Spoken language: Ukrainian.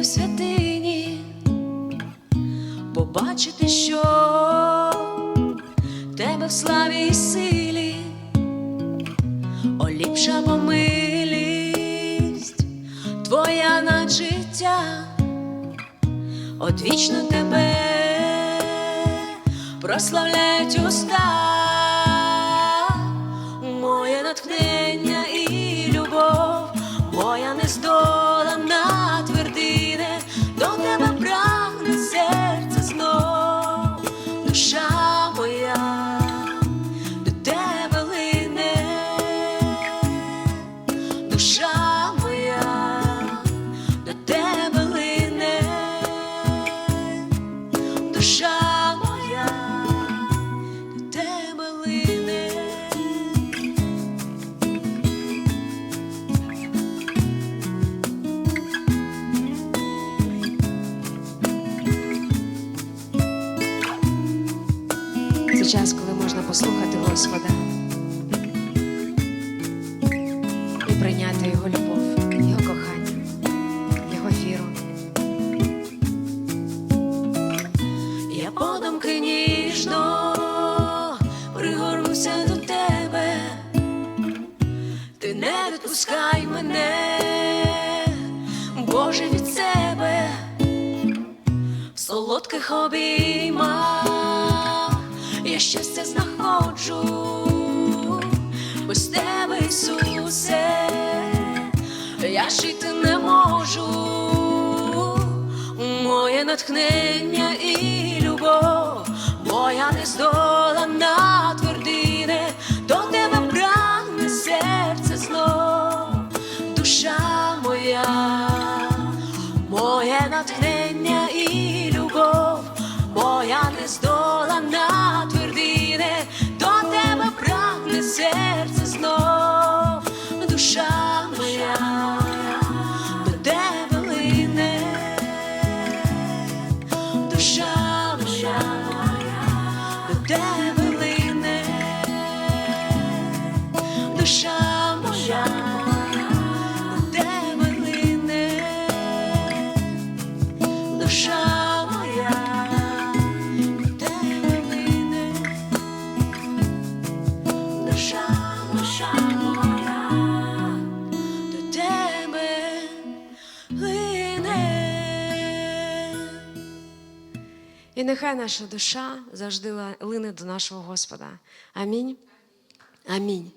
в святині, побачити, що тебе в славі і силі, твоя над життя, одвічно тебе прославляють уста, моє натхнення час, коли можна послухати Господа і прийняти Його любов, Його кохання, Його віру. Я подумки ніжно пригорнуся до тебе, ти не відпускай мене, Боже від себе, в солодких обіймах я щастя знаходжу, без тебе, Ісусе, я жити не можу. Моє натхнення і любов, моя нездолана твердине, до тебе прагне серце знов, душа моя, моє натхнення і душа моя, тебе лине, душа моя, до тебе лине. І нехай наша душа завжди лине до нашого Господа. Амінь. Амінь.